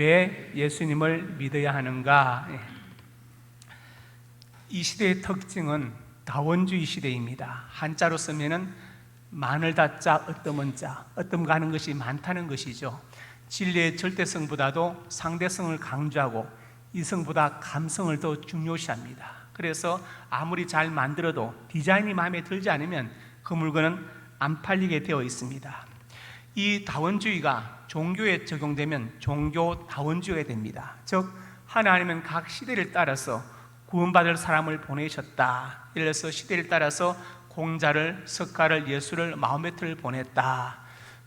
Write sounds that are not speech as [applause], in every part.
왜 예수님을 믿어야 하는가? 예. 이 시대의 특징은 다원주의 시대입니다. 한자로 쓰면은 많을 다자 어떠면 자 어떤 하는 것이 많다는 것이죠. 진리의 절대성보다도 상대성을 강조하고 이성보다 감성을 더 중요시합니다. 그래서 아무리 잘 만들어도 디자인이 마음에 들지 않으면 그 물건은 안 팔리게 되어 있습니다. 이 다원주의가 종교에 적용되면 종교 다원주의가 됩니다. 즉 하나님은 각 시대를 따라서 구원받을 사람을 보내셨다. 예를 들어서 시대를 따라서 공자를, 석가를, 예수를, 마호메트를 보냈다.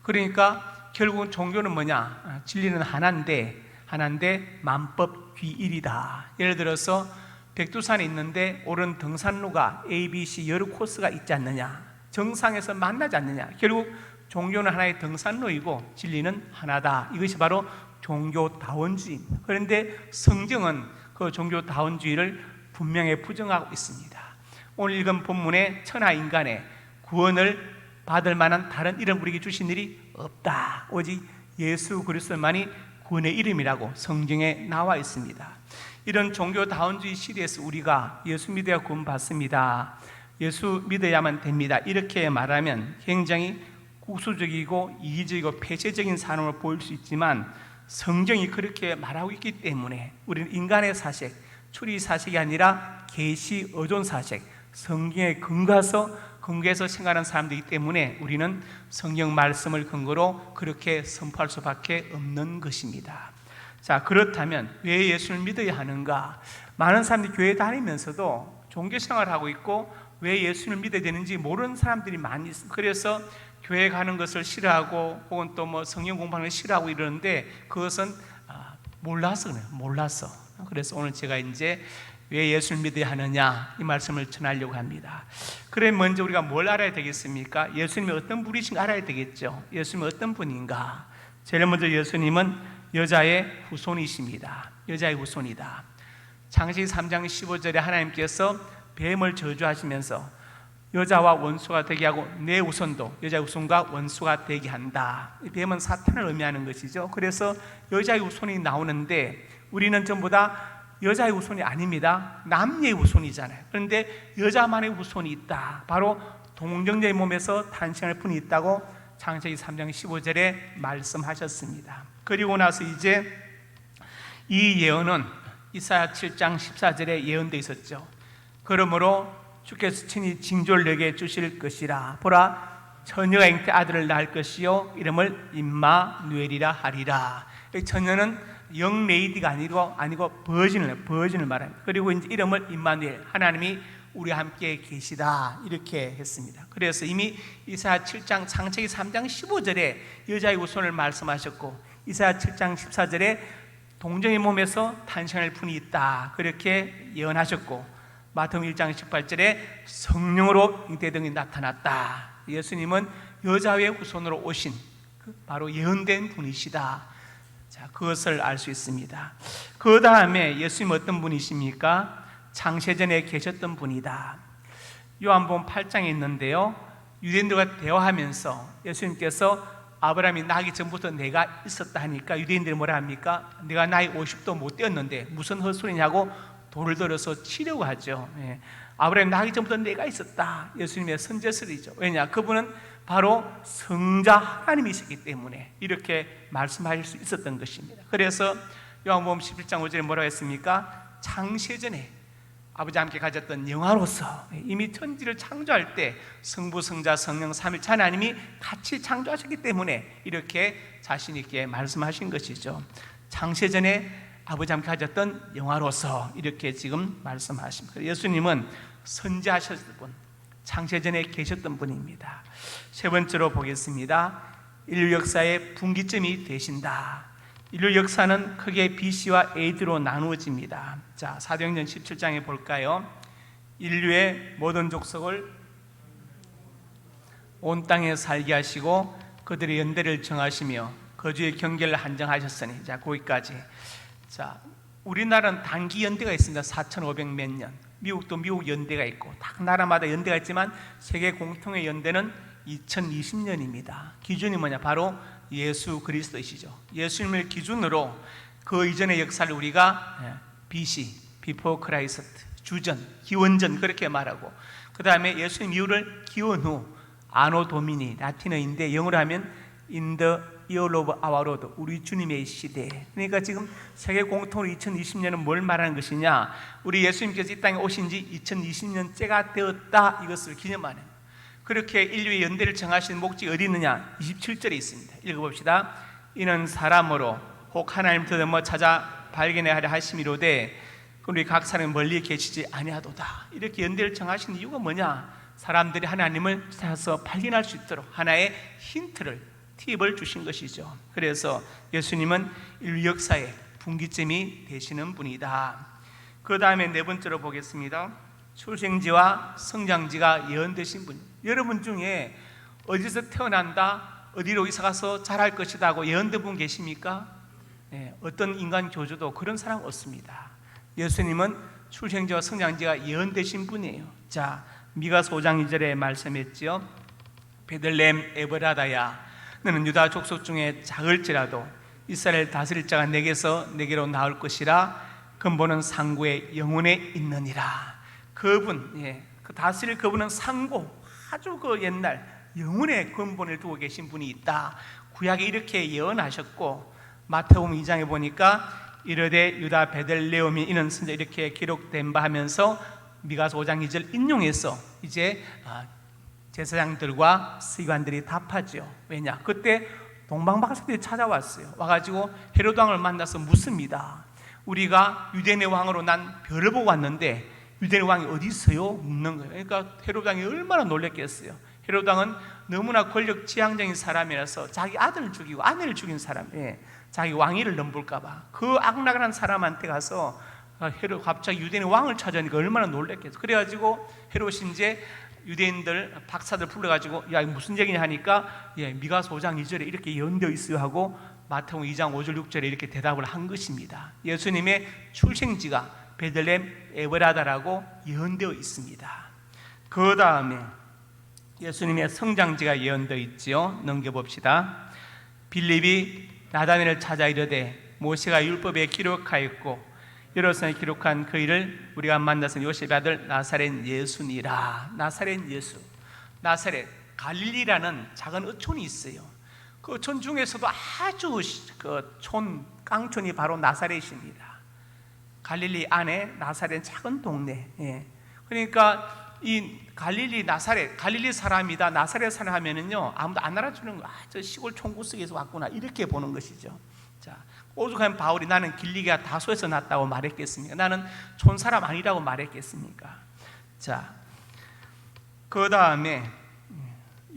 그러니까 결국은 종교는 뭐냐? 아, 진리는 하나인데 하나인데 만법 귀일이다. 예를 들어서 백두산에 있는데 오른 등산로가 A, B, C 여러 코스가 있지 않느냐? 정상에서 만나지 않느냐? 결국 종교는 하나의 등산로이고 진리는 하나다. 이것이 바로 종교다원주의입니다. 그런데 성경은 그 종교다원주의를 분명히 부정하고 있습니다. 오늘 읽은 본문에 천하 인간의 구원을 받을 만한 다른 이름 우리에게 주신 일이 없다. 오직 예수 그리스도만이 구원의 이름이라고 성경에 나와 있습니다. 이런 종교다원주의 시대에서 우리가 예수 믿어야 구원 받습니다. 예수 믿어야만 됩니다. 이렇게 말하면 굉장히 국수적이고 이기적이고 폐쇄적인 산업을 보일 수 있지만 성경이 그렇게 말하고 있기 때문에 우리는 인간의 사색, 추리 사색이 아니라 계시 의존 사색, 성경에 근거해서 근거해서 생각하는 사람들이기 때문에 우리는 성경 말씀을 근거로 그렇게 선포할 수밖에 없는 것입니다. 자 그렇다면 왜 예수를 믿어야 하는가? 많은 사람들이 교회 다니면서도 종교 생활하고 있고 왜 예수를 믿어야 되는지 모르는 사람들이 많이 있습니다. 그래서 교회 가는 것을 싫어하고 혹은 또 뭐 성경 공부하는 걸 싫어하고 이러는데 그것은 아, 몰라서 그래요. 몰라서. 그래서 오늘 제가 이제 왜 예수를 믿어야 하느냐 이 말씀을 전하려고 합니다. 그래 먼저 우리가 뭘 알아야 되겠습니까? 예수님이 어떤 분이신가 알아야 되겠죠. 예수님이 어떤 분인가? 제일 먼저 예수님은 여자의 후손이십니다. 여자의 후손이다. 창세기 3장 15절에 하나님께서 뱀을 저주하시면서 여자와 원수가 되게 하고 내 후손도 여자의 후손과 원수가 되게 한다. 이 뱀은 사탄을 의미하는 것이죠. 그래서 여자의 후손이 나오는데 우리는 전부 다 여자의 후손이 아닙니다. 남녀의 후손이잖아요. 그런데 여자만의 후손이 있다. 바로 동정녀의 몸에서 탄생할 분이 있다고 창세기 3장 15절에 말씀하셨습니다. 그리고 나서 이제 이 예언은 이사야 7장 14절에 예언되어 있었죠. 그러므로 주께서 친히 징조를 내게 주실 것이라 보라 처녀가 잉태 아들을 낳을 것이요 이름을 임마누엘이라 하리라. 이 처녀는 영 레이디가 아니고 아니고 버진을 버진을 말합니다. 그리고 이제 이름을 임마누엘 하나님이 우리 함께 계시다 이렇게 했습니다. 그래서 이미 이사야 7장 창세기 3장 15절에 여자의 후손을 말씀하셨고 이사야 7장 14절에 동정의 몸에서 탄생할 분이 있다 그렇게 예언하셨고 마태복음 1장 18절에 성령으로 잉태 등이 나타났다. 예수님은 여자의 후손으로 오신 그 바로 예언된 분이시다. 자, 그것을 알 수 있습니다. 그 다음에 예수님 어떤 분이십니까? 창세전에 계셨던 분이다. 요한복음 8장에 있는데요. 유대인들과 대화하면서 예수님께서 아브라함이 나기 전부터 내가 있었다 하니까 유대인들이 뭐라 합니까? 내가 나이 50도 못 되었는데 무슨 헛소리냐고 돌을 들어서 치려고 하죠. 예. 아브라함 나기 전부터 내가 있었다. 예수님의 선제설이죠. 왜냐? 그분은 바로 성자 하나님이시기 때문에 이렇게 말씀하실 수 있었던 것입니다. 그래서 요한복음 11장 5절에 뭐라고 했습니까? 창세 전에 아버지 함께 가졌던 영화로서 이미 천지를 창조할 때 성부, 성자, 성령, 삼일체 하나님이 같이 창조하셨기 때문에 이렇게 자신 있게 말씀하신 것이죠. 창세 전에 아버지 함께 가졌던 영화로서 이렇게 지금 말씀하십니다. 예수님은 선지하셨던 분, 창세전에 계셨던 분입니다. 세 번째로 보겠습니다. 인류 역사의 분기점이 되신다. 인류 역사는 크게 BC와 AD로 나누어집니다. 자, 사도행전 17장에 볼까요? 인류의 모든 족속을 온 땅에 살게 하시고 그들의 연대를 정하시며 거주의 경계를 한정하셨으니 자, 거기까지. 자, 우리나라는 단기 연대가 있습니다. 4,500몇 년. 미국도 미국 연대가 있고 각 나라마다 연대가 있지만 세계 공통의 연대는 2020년입니다. 기준이 뭐냐? 바로 예수 그리스도이시죠. 예수님을 기준으로 그 이전의 역사를 우리가 예, BC, Before Christ, 주전, 기원전 그렇게 말하고 그 다음에 예수님 이후를 기원 후, 아노 도미니 라틴어인데 영어로 하면 the year of our Lord 우리 주님의 시대. 그러니까 지금 세계 공통으로 2020년은 뭘 말하는 것이냐? 우리 예수님께서 이 땅에 오신 지 2020년째가 되었다 이것을 기념하는. 그렇게 인류의 연대를 정하신 목적이 어디 있느냐? 27절에 있습니다. 읽어봅시다. 이는 사람으로 혹 하나님 더듬어 찾아 발견해야 하려 하심이로되 우리 각 사람 멀리 계시지 아니하도다. 이렇게 연대를 정하신 이유가 뭐냐? 사람들이 하나님을 찾아서 발견할 수 있도록 하나의 힌트를 팁을 주신 것이죠 그래서 예수님은 인류 역사의 분기점이 되시는 분이다 그 다음에 네 번째로 보겠습니다 출생지와 성장지가 예언되신 분 여러분 중에 어디서 태어난다 어디로 이사 가서 잘할 것이다 하고 예언된 분 계십니까? 네, 어떤 인간 교주도 그런 사람 없습니다. 예수님은 출생지와 성장지가 예언되신 분이에요. 자, 미가서 5장 2절에 말씀했지요. 베들렘 에브라다야 너는 유다 족속 중에 작을지라도 이스라엘 다스릴 자가 내게서 내게로 나올 것이라 근본은 상고의 영혼에 있느니라. 그분, 예, 그 다스릴 그분은 상고 아주 그 옛날 영혼의 근본을 두고 계신 분이 있다. 구약에 이렇게 예언하셨고 마태복음 2장에 보니까 이르되 유다 베들레헴이 이는 선자 이렇게 기록된 바 하면서 미가서 5장 2절 인용해서 이제 아, 제사장들과 서기관들이 답하죠. 왜냐? 그때 동방박사들이 찾아왔어요. 와가지고 헤로드 왕을 만나서 묻습니다. 우리가 유대인의 왕으로 난 별을 보고 왔는데 유대인의 왕이 어디 있어요? 묻는 거예요. 그러니까 헤로드 왕이 얼마나 놀랬겠어요. 헤로드 왕은 너무나 권력 지향적인 사람이라서 자기 아들을 죽이고 아내를 죽인 사람, 예, 자기 왕위를 넘볼까봐 그 악락한 사람한테 가서 아, 헤로 갑자기 유대인의 왕을 찾아니까 얼마나 놀랬겠어. 그래가지고 헤롯이 이제 유대인들 박사들 불러가지고 야 무슨 얘기냐 하니까 예, 미가서 5장 2절에 이렇게 연되어 있어요 하고 마태복음 2장 5절 6절에 이렇게 대답을 한 것입니다. 예수님의 출생지가 베들렘 에브라다라고 예언되어 있습니다. 그 다음에 예수님의 성장지가 예언되어 있지요. 넘겨봅시다. 빌립이 나다니를 찾아 이르되 모세가 율법에 기록하였고 여러선에 기록한 그 일을 우리가 만나서 요셉의 아들 나사렛 예수니라. 나사렛 예수. 나사렛 갈릴리라는 작은 어촌이 있어요. 그 어촌 중에서도 아주 그촌 깡촌이 바로 나사렛입니다. 갈릴리 안에 나사렛 작은 동네. 예. 그러니까 이 갈릴리 나사렛, 갈릴리 사람이다, 나사렛 사람 하면은요 아무도 안 알아주는 거. 아, 저 시골 총구석에서 왔구나 이렇게 보는 것이죠. 자, 오죽하면 바울이 나는 길리가 다소에서 났다고 말했겠습니까? 나는 촌 사람 아니라고 말했겠습니까? 자, 그 다음에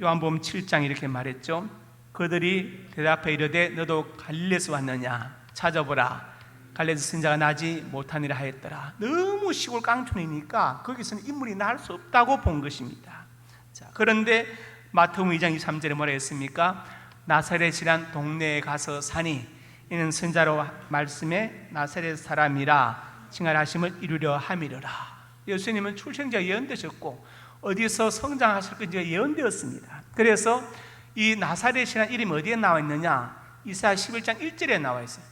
요한복음 7장 이렇게 말했죠. 그들이 대답해 이르되 너도 갈릴리에서 왔느냐 찾아보라. 갈레스 선자가 나지 못하니라 하였더라. 너무 시골 깡촌이니까 거기서는 인물이 날 수 없다고 본 것입니다. 자, 그런데 마태복음 2장 23절에 뭐라 했습니까? 나사렛이란 동네에 가서 사니 이는 선자로 말씀에 나사렛 사람이라 칭하하심을 이루려 함이로라. 예수님은 출생자 예언되셨고 어디서 성장하실 건지가 예언되었습니다. 그래서 이 나사렛이라는 이름이 어디에 나와 있느냐? 이사야 11장 1절에 나와 있어요.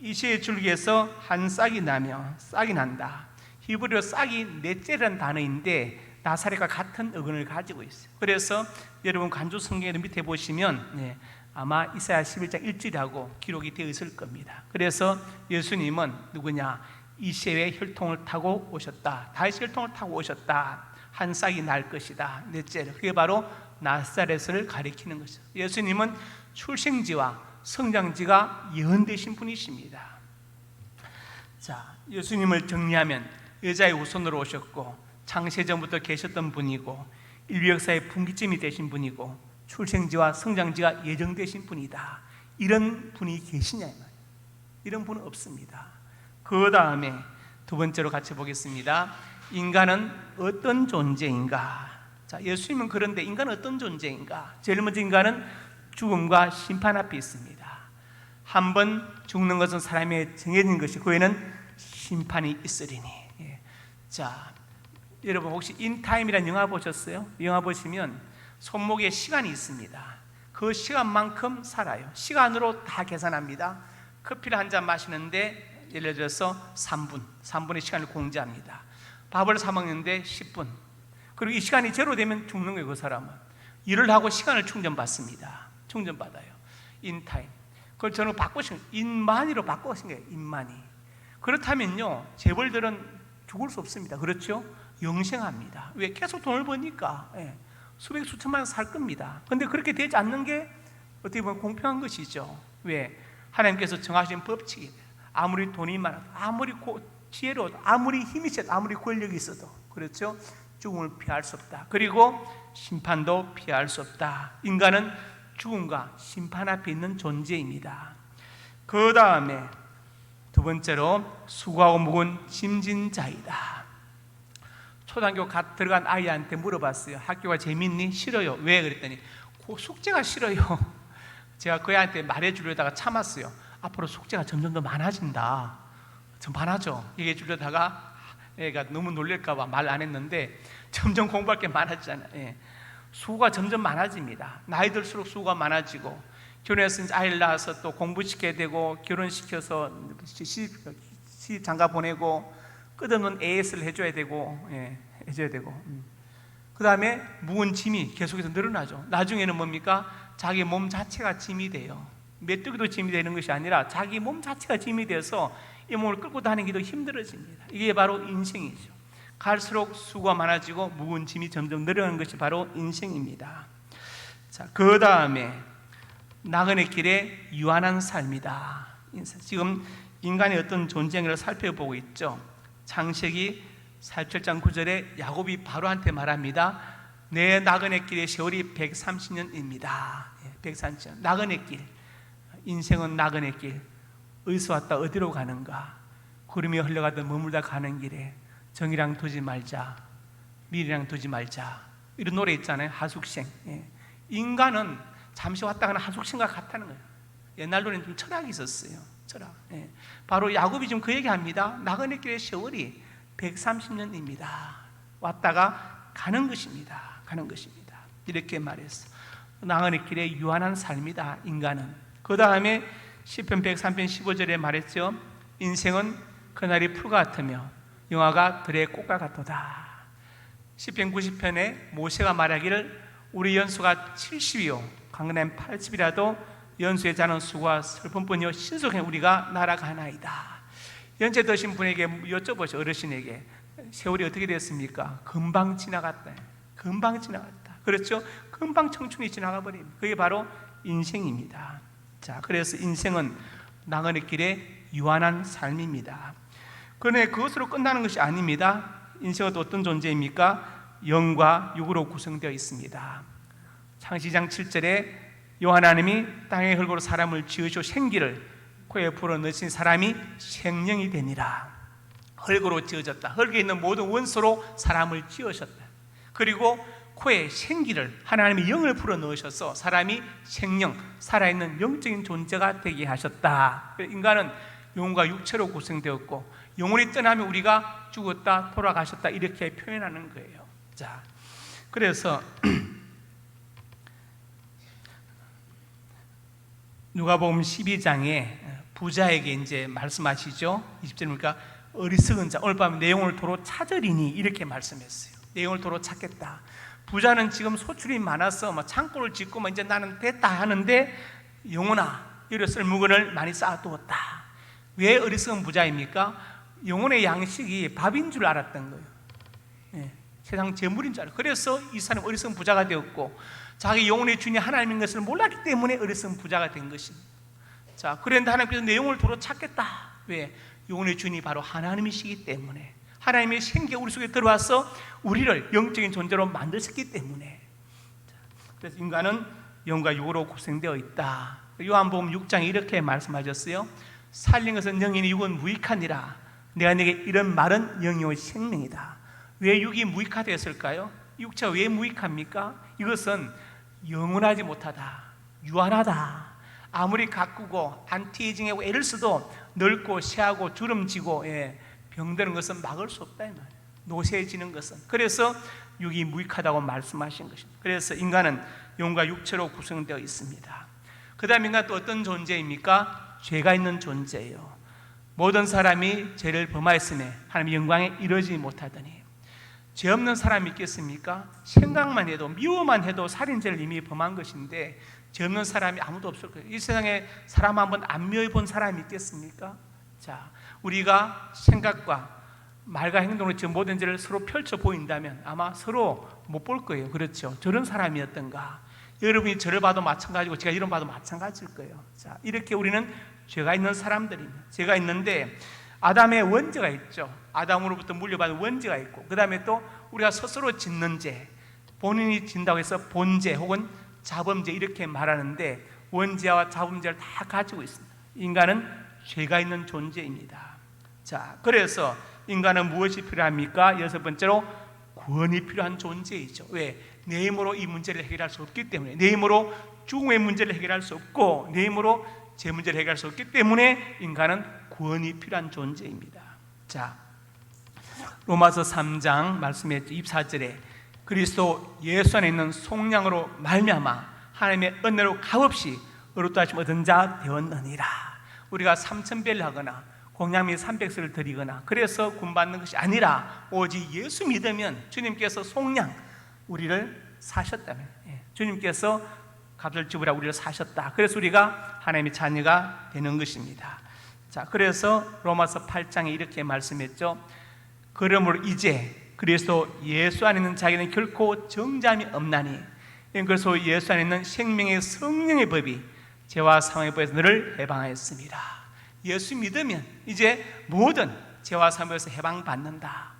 이시의 줄기에서 한 싹이 나며 싹이 난다. 히브리어 싹이 넷째라는 단어인데 나사렛과 같은 어근을 가지고 있어요. 그래서 여러분 간주 성경에 밑에 보시면 네, 아마 이사야 11장 1절이라고 기록이 되어 있을 겁니다. 그래서 예수님은 누구냐? 이세의 혈통을 타고 오셨다. 다윗 혈통을 타고 오셨다. 한 싹이 날 것이다. 넷째, 그게 바로 나사렛을 가리키는 것이죠. 예수님은 출생지와 성장지가 예언되신 분이십니다. 자, 예수님을 정리하면 여자의 우선으로 오셨고 창세전부터 계셨던 분이고 인류 역사의 분기점이 되신 분이고 출생지와 성장지가 예정되신 분이다. 이런 분이 계시냐. 이런 분은 없습니다. 그 다음에 두 번째로 같이 보겠습니다. 인간은 어떤 존재인가? 자, 예수님은 그런데 인간은 어떤 존재인가? 제일 먼저 인간은 죽음과 심판 앞에 있습니다. 한 번 죽는 것은 사람의 정해진 것이 그 후에는 심판이 있으리니. 예. 자, 여러분 혹시 인타임이라는 영화 보셨어요? 영화 보시면 손목에 시간이 있습니다. 그 시간만큼 살아요. 시간으로 다 계산합니다. 커피를 한 잔 마시는데 예를 들어서 3분, 3분의 시간을 공제합니다. 밥을 사 먹는데 10분. 그리고 이 시간이 제로 되면 죽는 거예요, 그 사람은. 일을 하고 시간을 충전받습니다. 충전받아요. 인타임. 그걸 저는 바꾸신 인마니로 바꾸신 거예요. 인마니. 그렇다면요, 재벌들은 죽을 수 없습니다. 그렇죠? 영생합니다. 왜? 계속 돈을 버니까 예, 수백 수천만 원살 겁니다. 근데 그렇게 되지 않는 게 어떻게 보면 공평한 것이죠. 왜? 하나님께서 정하신 법칙이 아무리 돈이 많아도 아무리 고, 지혜로워도 아무리 힘이 세도 아무리 권력이 있어도 그렇죠? 죽음을 피할 수 없다. 그리고 심판도 피할 수 없다. 인간은 죽음과 심판 앞에 있는 존재입니다. 그 다음에 두 번째로 수고하고 묵은 짐진자이다. 초등학교 갓 들어간 아이한테 물어봤어요. 학교가 재밌니? 싫어요. 왜? 그랬더니 그 숙제가 싫어요. [laughs] 제가 그 애한테 말해주려다가 참았어요. 앞으로 숙제가 점점 더 많아진다. 좀 많아져. 얘기해 주려다가 애가 너무 놀랄까봐 말 안 했는데 점점 공부할 게 많아지잖아요. 예. 수고가 점점 많아집니다. 나이 들수록 수고가 많아지고 결혼해서 아이를 낳아서 또 공부시켜야 되고 결혼시켜서 시집, 시집 장가 보내고 끝없는 AS를 해줘야 되고 예, 해줘야 되고 그 다음에 묵은 짐이 계속해서 늘어나죠. 나중에는 뭡니까? 자기 몸 자체가 짐이 돼요. 메뚜기도 짐이 되는 것이 아니라 자기 몸 자체가 짐이 돼서 이 몸을 끌고 다니기도 힘들어집니다. 이게 바로 인생이죠. 갈수록 수고가 많아지고 묵은 짐이 점점 늘어나는 것이 바로 인생입니다. 자, 그 다음에 나그네 길에 유한한 삶이다. 지금 인간의 어떤 존재를 살펴보고 있죠. 창세기 47장 9절에 야곱이 바로한테 말합니다. 내 나그네 길의 세월이 130년입니다. 130년. 나그네 길. 인생은 나그네 길. 어디서 왔다 어디로 가는가? 구름이 흘러가듯 머물다 가는 길에 정이랑 두지 말자. 미리랑 두지 말자. 이런 노래 있잖아요. 하숙생. 예. 인간은 잠시 왔다 가는 하숙생과 같다는 거예요. 옛날 노래는 좀 철학이 있었어요. 철학. 예. 바로 야곱이 지금 그 얘기합니다. 나그네 길의 세월이 130년입니다. 왔다가 가는 것입니다. 가는 것입니다. 이렇게 말했어. 나그네 길의 유한한 삶이다. 인간은. 그 다음에 시편 103편 15절에 말했죠. 인생은 그날이 풀 같으며 영화가 들의 꽃과 같도다. 시편 90편에 모세가 말하기를 우리 연수가 70이요 강남 80이라도 연수의 자는 수고와 슬픔뿐이요 신속해 우리가 날아가나이다. 연세 드신 분에게 여쭤보죠 어르신에게 세월이 어떻게 됐습니까? 금방 지나갔다. 금방 지나갔다. 그렇죠? 금방 청춘이 지나가 버립니다. 그게 바로 인생입니다. 자, 그래서 인생은 나그네 길의 유한한 삶입니다. 그런데 그것으로 끝나는 것이 아닙니다. 인생은 어떤 존재입니까? 영과 육으로 구성되어 있습니다. 창시장 7절에 요 하나님이 땅의 흙으로 사람을 지으시고 생기를 코에 불어 넣으신 사람이 생명이 되니라. 흙으로 지어졌다. 흙에 있는 모든 원소로 사람을 지으셨다. 그리고 코에 생기를 하나님의 영을 불어 넣으셔서 사람이 생명, 살아있는 영적인 존재가 되게 하셨다. 인간은 영과 육체로 구성되었고 영혼이 떠나면 우리가 죽었다, 돌아가셨다 이렇게 표현하는 거예요. 자, 그래서 [clears throat] 누가복음 12장에 부자에게 이제 말씀하시죠. 20절입니까? 어리석은 자 오늘 밤 내용을 도로 찾으리니 이렇게 말씀했어요. 내용을 도로 찾겠다. 부자는 지금 소출이 많아서 뭐 창고를 짓고 뭐 이제 나는 됐다 하는데 영혼아 이래 쓸 물건을 많이 쌓아두었다. 왜 어리석은 부자입니까? 영혼의 양식이 밥인 줄 알았던 거예요. 예, 세상 재물인 줄 알아. 그래서 이 사람 어리석은 부자가 되었고 자기 영혼의 주인이 하나님인 것을 몰랐기 때문에 어리석은 부자가 된 것입니다. 자, 그런데 하나님께서 내용을 도로 찾겠다. 왜? 영혼의 주인이 바로 하나님이시기 때문에 하나님의 생기 우리 속에 들어와서 우리를 영적인 존재로 만드셨기 때문에 그래서 인간은 영과 육으로 구성되어 있다. 요한복음 6장에 이렇게 말씀하셨어요. 살린 것은 영이니 육은 무익하니라. 내가 내게 이런 말은 영이요 생명이다. 왜 육이 무익하되었을까요? 육체가 왜 무익합니까? 이것은 영원하지 못하다. 유한하다. 아무리 가꾸고 안티에이징하고 애를 써도 늙고 쇠하고 주름지고 예, 병드는 것은 막을 수 없다 이 말이에요. 노쇠해지는 것은 그래서 육이 무익하다고 말씀하신 것입니다. 그래서 인간은 영과 육체로 구성되어 있습니다. 그다음 인간 또 어떤 존재입니까? 죄가 있는 존재예요. 모든 사람이 죄를 범하였음에 하나님의 영광에 이르지 못하더니 죄 없는 사람이 있겠습니까? 생각만 해도 미워만 해도 살인죄를 이미 범한 것인데 죄 없는 사람이 아무도 없을 거예요. 이 세상에 사람 한 번 안 미워해 본 사람이 있겠습니까? 자, 우리가 생각과 말과 행동으로 지금 모든 죄를 서로 펼쳐 보인다면 아마 서로 못 볼 거예요. 그렇죠? 저런 사람이었던가. 여러분이 저를 봐도 마찬가지고 제가 이런 봐도 마찬가지일 거예요. 자, 이렇게 우리는 죄가 있는 사람들입니다. 죄가 있는데 아담의 원죄가 있죠. 아담으로부터 물려받은 원죄가 있고 그 다음에 또 우리가 스스로 짓는 죄, 본인이 진다고 해서 본죄 혹은 자범죄 이렇게 말하는데 원죄와 자범죄를 다 가지고 있습니다. 인간은 죄가 있는 존재입니다. 자, 그래서 인간은 무엇이 필요합니까? 여섯 번째로 구원이 필요한 존재이죠. 왜? 내 힘으로 이 문제를 해결할 수 없기 때문에 내 힘으로 죽음의 문제를 해결할 수 없고 내 힘으로 제 문제를 해결할 수 없기 때문에 인간은 구원이 필요한 존재입니다. 자, 로마서 3장 말씀했죠. 24절에 그리스도 예수 안에 있는 속량으로 말미암아 하나님의 은혜로 값없이 의롭다 하심 얻은 자 되었느니라. 우리가 삼천배를 하거나 공양미 300세를 드리거나 그래서 군받는 것이 아니라 오직 예수 믿으면 주님께서 속량 우리를 사셨다면 예, 주님께서 값을 지불하 우리를 사셨다. 그래서 우리가 하나님의 자녀가 되는 것입니다. 자, 그래서 로마서 8장에 이렇게 말씀했죠. 그러므로 이제 그리스도 예수 안에 있는 자기는 결코 정잠이 없나니 그래서 예수 안에 있는 생명의 성령의 법이 죄와 사망의 법에서 너를 해방하였습니다. 예수 믿으면 이제 모든 죄와 사망에서 해방받는다.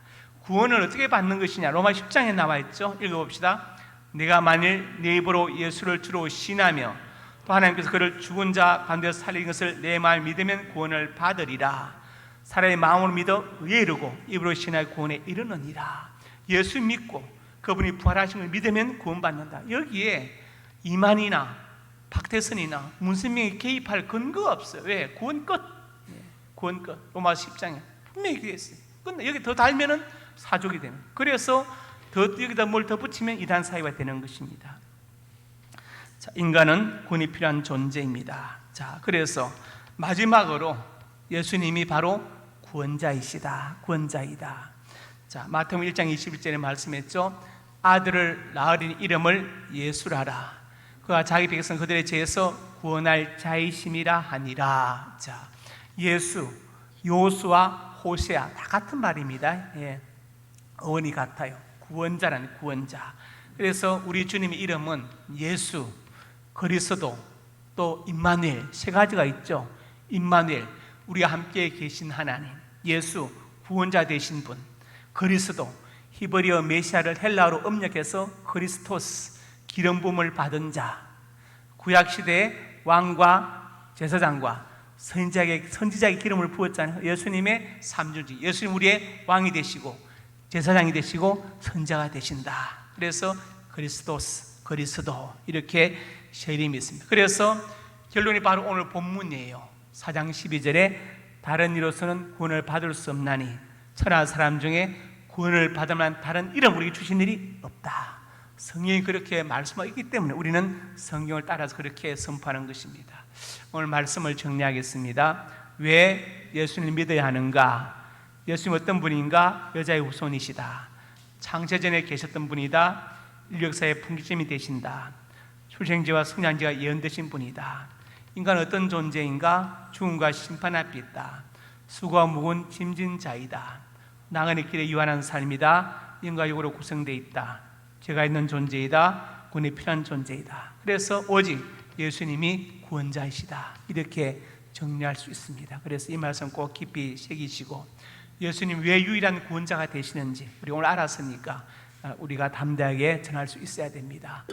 구원을 어떻게 받는 것이냐? 로마 10장에 나와 있죠. 읽어봅시다. 내가 만일 내 입으로 예수를 주로 신하며 또 하나님께서 그를 죽은 자 가운데서 살린 것을 내 마음 믿으면 구원을 받으리라. 사람의 마음으로 믿어 의에 이르고 입으로 신하여 구원에 이르느니라. 예수 믿고 그분이 부활하신 걸 믿으면 구원받는다. 여기에 이만이나 박태선이나 문선명이 개입할 근거가 없어요. 왜? 구원 끝. 예, 구원 끝. 로마 10장에 분명히 그게 있어요. 근데 여기 더 달면은 사족이 되는. 그래서 더 여기다 뭘 더 붙이면 이단 사이가 되는 것입니다. 자, 인간은 구원이 필요한 존재입니다. 자, 그래서 마지막으로 예수님이 바로 구원자이시다. 구원자이다. 자, 마태복음 1장 21절에 말씀했죠. 아들을 낳으린 이름을 예수라라. 그가 자기 백성 그들의 죄에서 구원할 자이심이라 하니라. 자, 예수, 요수와 호세아 다 같은 말입니다. 예. 어원이 같아요. 구원자라는 구원자. 그래서 우리 주님의 이름은 예수, 그리스도, 또 임마누엘 세 가지가 있죠. 임마누엘 우리가 함께 계신 하나님, 예수 구원자 되신 분, 그리스도 히브리어 메시아를 헬라어로 음력해서 그리스토스 기름 부음을 받은 자. 구약 시대에 왕과 제사장과 선지자에게 선지자에게 기름을 부었잖아요. 예수님의 삼중지. 예수님 우리의 왕이 되시고 제사장이 되시고 선자가 되신다. 그래서 그리스도스, 그리스도 이렇게 세 이름이 있습니다. 그래서 결론이 바로 오늘 본문이에요. 4장 12절에 다른 이로서는 구원을 받을 수 없나니 천하 사람 중에 구원을 받을 만한 다른 이름 우리에게 주신 일이 없다. 성경이 그렇게 말씀하고 있기 때문에 우리는 성경을 따라서 그렇게 선포하는 것입니다. 오늘 말씀을 정리하겠습니다. 왜 예수님을 믿어야 하는가? 예수님 어떤 분인가? 여자의 후손이시다. 창세전에 계셨던 분이다. 인력사의 풍기점이 되신다. 출생지와 성장지가 예언되신 분이다. 인간 어떤 존재인가? 죽음과 심판 앞에 있다. 수고와 무거운 짐진 자이다. 나그네 길에 유한한 삶이다. 인과 육으로 구성되어 있다. 죄가 있는 존재이다. 군이 필요한 존재이다. 그래서 오직 예수님이 구원자이시다. 이렇게 정리할 수 있습니다. 그래서 이 말씀 꼭 깊이 새기시고 예수님 왜 유일한 구원자가 되시는지 우리 오늘 알았으니까 우리가 담대하게 전할 수 있어야 됩니다.